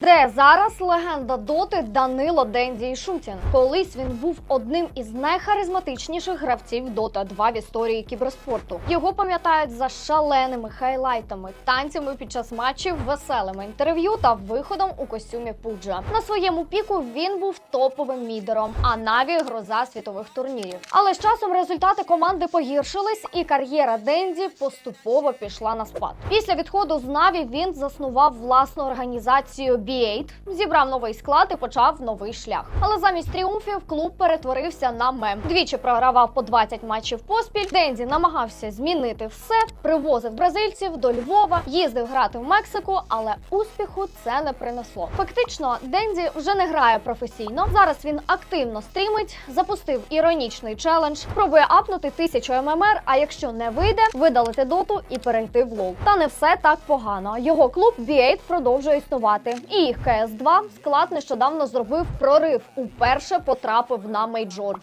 Де зараз легенда доти Данило Денді Шутін. Колись він був одним із найхаризматичніших гравців Дота 2 в історії кіберспорту. Його пам'ятають за шаленими хайлайтами, танцями під час матчів, веселими інтерв'ю та виходом у костюмі Пуджа. На своєму піку він був топовим мідером, а Наві гроза світових турнірів. Але з часом результати команди погіршились, і кар'єра Денді поступово пішла на спад. Після відходу з Наві він заснував власну організацію B8, зібрав новий склад і почав новий шлях. Але замість тріумфів клуб перетворився на мем. Двічі програвав по 20 матчів поспіль. Денді намагався змінити все, привозив бразильців до Львова, їздив грати в Мексику, але успіху це не принесло. Фактично, Денді вже не грає професійно. Зараз він активно стрімить, запустив іронічний челендж, пробує апнути тисячу ММР, А якщо не вийде, видалити доту і перейти в лол. Та не все так погано. Його клуб B8 продовжує існувати. І їх КС 2 склад нещодавно зробив прорив. Уперше потрапив на мейджор.